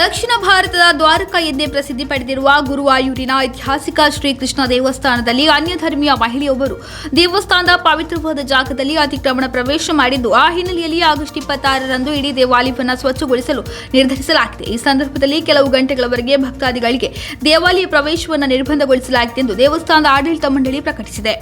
ದಕ್ಷಿಣ ಭಾರತದ ದ್ವಾರಕಾ ಎಂದೇ ಪ್ರಸಿದ್ಧಿ ಪಡೆದಿರುವ ಗುರುವಾಯೂರಿನ ಐತಿಹಾಸಿಕ ಶ್ರೀಕೃಷ್ಣ ದೇವಸ್ಥಾನದಲ್ಲಿ ಅನ್ಯ ಧರ್ಮೀಯ ಮಹಿಳೆಯೊಬ್ಬರು ದೇವಸ್ಥಾನದ ಪವಿತ್ರವಾದ ಜಾಗದಲ್ಲಿ ಅತಿಕ್ರಮಣ ಪ್ರವೇಶ ಮಾಡಿದ್ದು, ಆ ಹಿನ್ನೆಲೆಯಲ್ಲಿ ಆಗಸ್ಟ್ ಇಪ್ಪತ್ತಾರರಂದು ಇಡೀ ದೇವಾಲಯವನ್ನು ಸ್ವಚ್ಛಗೊಳಿಸಲು ನಿರ್ಧರಿಸಲಾಗಿದೆ. ಈ ಸಂದರ್ಭದಲ್ಲಿ ಕೆಲವು ಗಂಟೆಗಳವರೆಗೆ ಭಕ್ತಾದಿಗಳಿಗೆ ದೇವಾಲಯ ಪ್ರವೇಶವನ್ನು ನಿರ್ಬಂಧಗೊಳಿಸಲಾಗಿದೆ ಎಂದು ದೇವಸ್ಥಾನದ ಆಡಳಿತ ಮಂಡಳಿ ಪ್ರಕಟಿಸಿದೆ.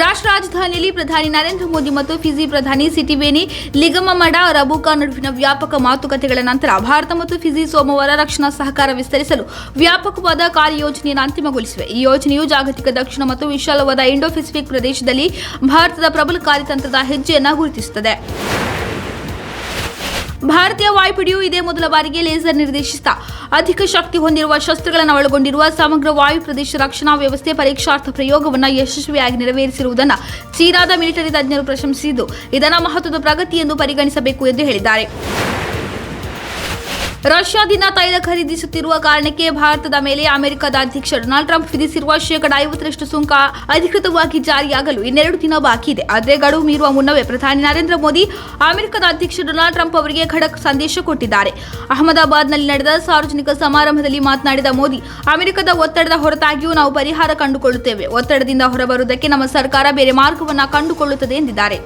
ರಾಷ್ಟ್ರ ರಾಜಧಾನಿಯಲ್ಲಿ ಪ್ರಧಾನಿ ನರೇಂದ್ರ ಮೋದಿ ಮತ್ತು ಫಿಜಿ ಪ್ರಧಾನಿ ಸಿಟಿವೇನಿ ಲಿಗಮಮಡ ರಬುಕಾ ನಡುವಿನ ವ್ಯಾಪಕ ಮಾತುಕತೆಗಳ ನಂತರ ಭಾರತ ಮತ್ತು ಫಿಜಿ ಸೋಮವಾರ ರಕ್ಷಣಾ ಸಹಕಾರ ವಿಸ್ತರಿಸಲು ವ್ಯಾಪಕವಾದ ಕಾರ್ಯಯೋಜನೆಯನ್ನು ಅಂತಿಮಗೊಳಿಸಿವೆ. ಈ ಯೋಜನೆಯು ಜಾಗತಿಕ ದಕ್ಷಿಣ ಮತ್ತು ವಿಶಾಲವಾದ ಇಂಡೋ ಪೆಸಿಫಿಕ್ ಪ್ರದೇಶದಲ್ಲಿ ಭಾರತದ ಪ್ರಬಲ ಕಾರ್ಯತಂತ್ರದ ಹೆಜ್ಜೆಯನ್ನು ಗುರುತಿಸುತ್ತದೆ. ಭಾರತೀಯ ವಾಯುಪಡೆಯು ಇದೇ ಮೊದಲ ಬಾರಿಗೆ ಲೇಸರ್ ನಿರ್ದೇಶಿಸಿದ ಅಧಿಕ ಶಕ್ತಿ ಹೊಂದಿರುವ ಶಸ್ತ್ರಗಳನ್ನು ಒಳಗೊಂಡಿರುವ ಸಮಗ್ರ ವಾಯು ಪ್ರದೇಶ ರಕ್ಷಣಾ ವ್ಯವಸ್ಥೆ ಪರೀಕ್ಷಾರ್ಥ ಪ್ರಯೋಗವನ್ನು ಯಶಸ್ವಿಯಾಗಿ ನೆರವೇರಿಸಿರುವುದನ್ನು ಚೀನಾದ ಮಿಲಿಟರಿ ತಜ್ಞರು ಪ್ರಶಂಸಿದ್ದು ಇದನ್ನು ಮಹತ್ವದ ಪ್ರಗತಿ ಎಂದು ಪರಿಗಣಿಸಬೇಕು ಎಂದು ಹೇಳಿದ್ದಾರೆ. ರಷ್ಯಾದಿಂದ ತೈಲ ಖರೀದಿಸುತ್ತಿರುವ ಕಾರಣಕ್ಕೆ ಭಾರತದ ಮೇಲೆ ಅಮೆರಿಕದ ಅಧ್ಯಕ್ಷ ಡೊನಾಲ್ಡ್ ಟ್ರಂಪ್ ವಿಧಿಸಿರುವ ಶೇಕಡ ಐವತ್ತರಷ್ಟು ಸುಂಕ ಅಧಿಕೃತವಾಗಿ ಜಾರಿಯಾಗಲು ಇನ್ನೆರಡು ದಿನ ಬಾಕಿ ಇದೆ. ಆದರೆ ಗಡುವು ಮೀರುವ ಮುನ್ನವೇ ಪ್ರಧಾನಿ ನರೇಂದ್ರ ಮೋದಿ ಅಮೆರಿಕದ ಅಧ್ಯಕ್ಷ ಡೊನಾಲ್ಡ್ ಟ್ರಂಪ್ ಅವರಿಗೆ ಖಡಕ್ ಸಂದೇಶ ಕೊಟ್ಟಿದ್ದಾರೆ. ಅಹಮದಾಬಾದ್ನಲ್ಲಿ ನಡೆದ ಸಾರ್ವಜನಿಕ ಸಮಾರಂಭದಲ್ಲಿ ಮಾತನಾಡಿದ ಮೋದಿ, ಅಮೆರಿಕದ ಒತ್ತಡದ ಹೊರತಾಗಿಯೂ ನಾವು ಪರಿಹಾರ ಕಂಡುಕೊಳ್ಳುತ್ತೇವೆ. ಒತ್ತಡದಿಂದ ಹೊರಬರುವುದಕ್ಕೆ ನಮ್ಮ ಸರ್ಕಾರ ಬೇರೆ ಮಾರ್ಗವನ್ನು ಕಂಡುಕೊಳ್ಳುತ್ತದೆ ಎಂದಿದ್ದಾರೆ.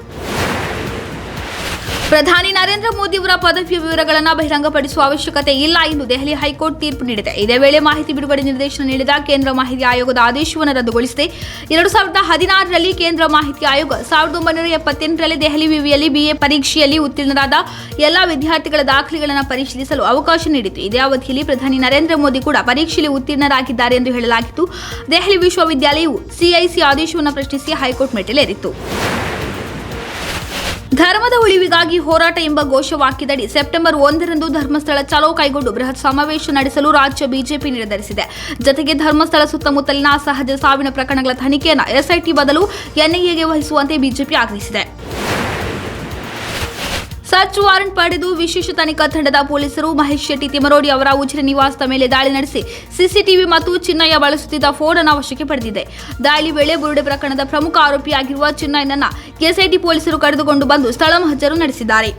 ಪ್ರಧಾನಿ ನರೇಂದ್ರ ಮೋದಿ ಅವರ ಪದವಿಯ ವಿವರಗಳನ್ನು ಬಹಿರಂಗಪಡಿಸುವ ಅವಶ್ಯಕತೆ ಇಲ್ಲ ಎಂದು ದೆಹಲಿ ಹೈಕೋರ್ಟ್ ತೀರ್ಪು ನೀಡಿದೆ. ಇದೇ ವೇಳೆ ಮಾಹಿತಿ ಬಿಡುಗಡೆ ನಿರ್ದೇಶನ ನೀಡಿದ ಕೇಂದ್ರ ಮಾಹಿತಿ ಆಯೋಗದ ಆದೇಶವನ್ನು ರದ್ದುಗೊಳಿಸಿದೆ. ಎರಡು ಸಾವಿರದ ಹದಿನಾರರಲ್ಲಿ ಕೇಂದ್ರ ಮಾಹಿತಿ ಆಯೋಗ ಸಾವಿರದ ಒಂಬೈನೂರ ಎಪ್ಪತ್ತೆಂಟರಲ್ಲಿ ದೆಹಲಿ ವಿವಿಯಲ್ಲಿ ಬಿಎ ಪರೀಕ್ಷೆಯಲ್ಲಿ ಉತ್ತೀರ್ಣರಾದ ಎಲ್ಲ ವಿದ್ಯಾರ್ಥಿಗಳ ದಾಖಲೆಗಳನ್ನು ಪರಿಶೀಲಿಸಲು ಅವಕಾಶ ನೀಡಿತು ಇದೇ ಅವಧಿಯಲ್ಲಿ ಪ್ರಧಾನಿ ನರೇಂದ್ರ ಮೋದಿ ಕೂಡ ಪರೀಕ್ಷೆಯಲ್ಲಿ ಉತ್ತೀರ್ಣರಾಗಿದ್ದಾರೆ ಎಂದು ಹೇಳಲಾಗಿತ್ತು. ದೆಹಲಿ ವಿಶ್ವವಿದ್ಯಾಲಯವು ಸಿಐಸಿ ಆದೇಶವನ್ನು ಪ್ರಶ್ನಿಸಿ ಹೈಕೋರ್ಟ್ ಮೆಟ್ಟಿಲೇರಿತ್ತು. ಧರ್ಮದ ಉಳಿವಿಗಾಗಿ ಹೋರಾಟ ಎಂಬ ಘೋಷವಾಕ್ಯದಡಿ ಸೆಪ್ಟೆಂಬರ್ ಒಂದರಂದು ಧರ್ಮಸ್ಥಳ ಚಲೋ ಕೈಗೊಂಡು ಬೃಹತ್ ಸಮಾವೇಶ ನಡೆಸಲು ರಾಜ್ಯ ಬಿಜೆಪಿ ನಿರ್ಧರಿಸಿದೆ. ಜತೆಗೆ ಧರ್ಮಸ್ಥಳ ಸುತ್ತಮುತ್ತಲಿನ ಅಸಹಜ ಸಾವಿನ ಪ್ರಕರಣಗಳ ತನಿಖೆಯನ್ನು ಎಸ್ಐಟಿ ಬದಲು ಎನ್ಐಎಗೆ ವಹಿಸುವಂತೆ ಬಿಜೆಪಿ ಆಗ್ರಹಿಸಿದೆ. ಸರ್ಚ್ ವಾರೆಂಟ್ ಪಡೆದು ವಿಶೇಷ ತನಿಖಾ ತಂಡದ ಪೊಲೀಸರು ಮಹೇಶ್ ಶೆಟ್ಟಿ ತಿಮರೋಡಿ ಅವರ ಉಜಿರೆ ನಿವಾಸದ ಮೇಲೆ ದಾಳಿ ನಡೆಸಿ ಸಿಸಿಟಿವಿ ಮತ್ತು ಚಿನ್ನಯ್ಯ ಬಳಸುತ್ತಿದ್ದ ಫೋನ್ ಅನ್ನು ವಶಕ್ಕೆ ಪಡೆದಿದೆ. ದಾಳಿ ವೇಳೆ ಬುರುಡೆ ಪ್ರಕರಣದ ಪ್ರಮುಖ ಆರೋಪಿಯಾಗಿರುವ ಚಿನ್ನಯ್ಯನನ್ನ ಎಸ್ಐಟಿ ಪೊಲೀಸರು ಕರೆದುಕೊಂಡು ಬಂದು ಸ್ಥಳ ಮಹಜರು ನಡೆಸಿದ್ದಾರೆ.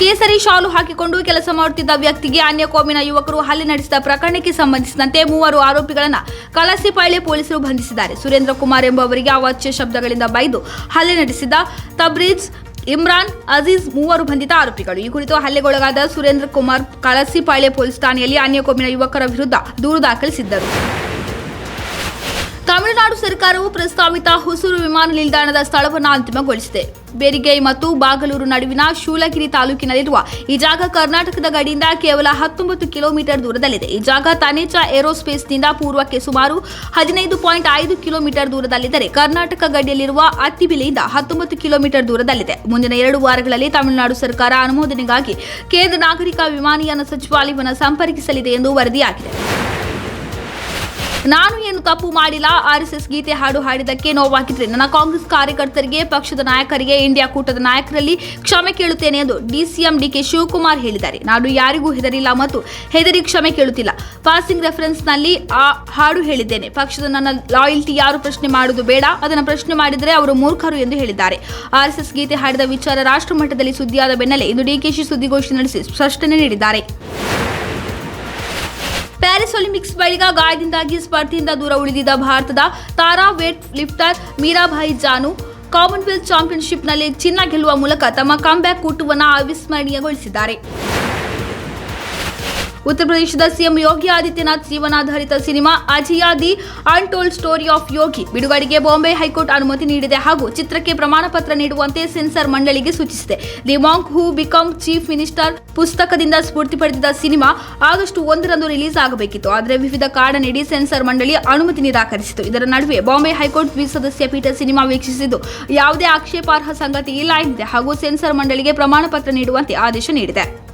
ಕೇಸರಿ ಶಾಲು ಹಾಕಿಕೊಂಡು ಕೆಲಸ ಮಾಡುತ್ತಿದ್ದ ವ್ಯಕ್ತಿಗೆ ಅನ್ಯ ಕೋಮಿನ ಯುವಕರು ಹಲ್ಲೆ ನಡೆಸಿದ ಪ್ರಕರಣಕ್ಕೆ ಸಂಬಂಧಿಸಿದಂತೆ ಮೂವರು ಆರೋಪಿಗಳನ್ನು ಕಲಸಿಪಾಳ್ಯ ಪೊಲೀಸರು ಬಂಧಿಸಿದ್ದಾರೆ. ಸುರೇಂದ್ರ ಕುಮಾರ್ ಎಂಬುವರಿಗೆ ಅವಾಚ್ಯ ಶಬ್ದಗಳಿಂದ ಬೈದು ಹಲ್ಲೆ ನಡೆಸಿದ ತಬ್ರೀಜ್ ಇಮ್ರಾನ್ ಅಜೀಜ್ ಮೂವರು ಬಂಧಿತ ಆರೋಪಿಗಳು. ಈ ಕುರಿತು ಹಲ್ಲೆಗೊಳಗಾದ ಸುರೇಂದ್ರ ಕುಮಾರ್ ಕಳಸಿಪಾಳ್ಯ ಪೊಲೀಸ್ ಠಾಣೆಯಲ್ಲಿ ಅನ್ಯ ಕೋಮಿನ ಯುವಕರ ವಿರುದ್ಧ ದೂರು ದಾಖಲಿಸಿದ್ದರು. ತಮಿಳುನಾಡು ಸರ್ಕಾರವು ಪ್ರಸ್ತಾವಿತ ಹೊಸೂರು ವಿಮಾನ ನಿಲ್ದಾಣದ ಸ್ಥಳವನ್ನು ಅಂತಿಮಗೊಳಿಸಿದೆ. ಬೆರಿಗೈ ಮತ್ತು ಬಾಗಲೂರು ನಡುವಿನ ಶೂಲಗಿರಿ ತಾಲೂಕಿನಲ್ಲಿರುವ ಈ ಜಾಗ ಕರ್ನಾಟಕದ ಗಡಿಯಿಂದ ಕೇವಲ ಹತ್ತೊಂಬತ್ತು ಕಿಲೋಮೀಟರ್ ದೂರದಲ್ಲಿದೆ. ಈ ಜಾಗ ತಾನೇಚಾ ಏರೋಸ್ಪೇಸ್ನಿಂದ ಪೂರ್ವಕ್ಕೆ ಸುಮಾರು ಹದಿನೈದು ಪಾಯಿಂಟ್ ಐದು ಕಿಲೋಮೀಟರ್ ದೂರದಲ್ಲಿದ್ದರೆ ಕರ್ನಾಟಕ ಗಡಿಯಲ್ಲಿರುವ ಅತ್ತಿಬಿಲೆಯಿಂದ ಹತ್ತೊಂಬತ್ತು ಕಿಲೋಮೀಟರ್ ದೂರದಲ್ಲಿದೆ. ಮುಂದಿನ ಎರಡು ವಾರಗಳಲ್ಲಿ ತಮಿಳುನಾಡು ಸರ್ಕಾರ ಅನುಮೋದನೆಗಾಗಿ ಕೇಂದ್ರ ನಾಗರಿಕ ವಿಮಾನಯಾನ ಸಚಿವಾಲಯವನ್ನು ಸಂಪರ್ಕಿಸಲಿದೆ ಎಂದು ವರದಿಯಾಗಿದೆ. ನಾನು ಏನು ತಪ್ಪು ಮಾಡಿಲ್ಲ? ಆರ್ಎಸ್ಎಸ್ ಗೀತೆ ಹಾಡು ಹಾಡಿದ್ದಕ್ಕೆ ನೋವಾಗಿದ್ರೆ ನನ್ನ ಕಾಂಗ್ರೆಸ್ ಕಾರ್ಯಕರ್ತರಿಗೆ, ಪಕ್ಷದ ನಾಯಕರಿಗೆ, ಇಂಡಿಯಾ ಕೂಟದ ನಾಯಕರಲ್ಲಿ ಕ್ಷಮೆ ಕೇಳುತ್ತೇನೆ ಎಂದು ಡಿಸಿಎಂ ಡಿಕೆ ಶಿವಕುಮಾರ್ ಹೇಳಿದ್ದಾರೆ. ನಾನು ಯಾರಿಗೂ ಹೆದರಿಲ್ಲ ಮತ್ತು ಹೆದರಿ ಕ್ಷಮೆ ಕೇಳುತ್ತಿಲ್ಲ. ಪಾಸಿಂಗ್ ರೆಫರೆನ್ಸ್ನಲ್ಲಿ ಆ ಹಾಡು ಹೇಳಿದ್ದೇನೆ. ಪಕ್ಷದ ನನ್ನ ಲಾಯಲ್ಟಿ ಯಾರು ಪ್ರಶ್ನೆ ಮಾಡುವುದು ಬೇಡ. ಅದನ್ನು ಪ್ರಶ್ನೆ ಮಾಡಿದರೆ ಅವರು ಮೂರ್ಖರು ಎಂದು ಹೇಳಿದ್ದಾರೆ. ಆರ್ಎಸ್ಎಸ್ ಗೀತೆ ಹಾಡಿದ ವಿಚಾರ ರಾಷ್ಟ್ರಮಟ್ಟದಲ್ಲಿ ಸುದ್ದಿಯಾದ ಬೆನ್ನಲ್ಲೇ ಇಂದು ಡಿಕೆಶಿ ಸುದ್ದಿಗೋಷ್ಠಿ ನಡೆಸಿ ಸ್ಪಷ್ಟನೆ ನೀಡಿದ್ದಾರೆ. ಪ್ಯಾರಿಸ್ ಒಲಿಂಪಿಕ್ಸ್ ಬಳಿಕ ಗಾಯದಿಂದಾಗಿ ಸ್ಪರ್ಧೆಯಿಂದ ದೂರ ಉಳಿದಿದ್ದ ಭಾರತದ ತಾರಾ ವೇಟ್ ಲಿಫ್ಟರ್ ಮೀರಾಭಾಯಿ ಜಾನು, ಕಾಮನ್ವೆಲ್ತ್ ಚಾಂಪಿಯನ್ಶಿಪ್ನಲ್ಲಿ ಚಿನ್ನ ಗೆಲ್ಲುವ ಮೂಲಕ ತಮ್ಮ ಕಮ್ಬ್ಯಾಕ್ ಕೂಟವನ್ನು ಅವಿಸ್ಮರಣೀಯಗೊಳಿಸಿದ್ದಾರೆ. ಉತ್ತರ ಪ್ರದೇಶದ CM Yogi Adityanath ಜೀವನಾಧಾರಿತ cinema Ajey the untold story of Yogi. ಬಿಡುಗಡೆಗೆ ಬಾಂಬೆ ಹೈಕೋರ್ಟ್ ಅನುಮತಿ ನೀಡಿದೆ ಹಾಗೂ ಚಿತ್ರಕ್ಕೆ ಪ್ರಮಾಣ ಪತ್ರ ನೀಡುವಂತೆ ಸೆನ್ಸಾರ್ ಮಂಡಳಿಗೆ ಸೂಚಿಸಿದೆ. The monk who become chief minister ಪುಸ್ತಕದಿಂದ ಸ್ಫೂರ್ತಿ ಪಡೆದಿದ್ದ ಸಿನಿಮಾ ಆಗಸ್ಟ್ ಒಂದರಂದು ರಿಲೀಸ್ ಆಗಬೇಕಿತ್ತು. ಆದರೆ ವಿವಿಧ ಕಾರಣ ನೀಡಿ ಸೆನ್ಸಾರ್ ಮಂಡಳಿ ಅನುಮತಿ ನಿರಾಕರಿಸಿತು. ಇದರ ನಡುವೆ ಬಾಂಬೆ ಹೈಕೋರ್ಟ್ ದ್ವಿಸದಸ್ಯ ಪೀಠ ಸಿನಿಮಾ ವೀಕ್ಷಿಸಿದ್ದು. ಯಾವುದೇ ಆಕ್ಷೇಪಾರ್ಹ ಸಂಗತಿ ಇಲ್ಲ ಎಂದಿದೆ ಹಾಗೂ ಸೆನ್ಸಾರ್ ಮಂಡಳಿಗೆ ಪ್ರಮಾಣ ಪತ್ರ ನೀಡುವಂತೆ ಆದೇಶ ನೀಡಿದೆ.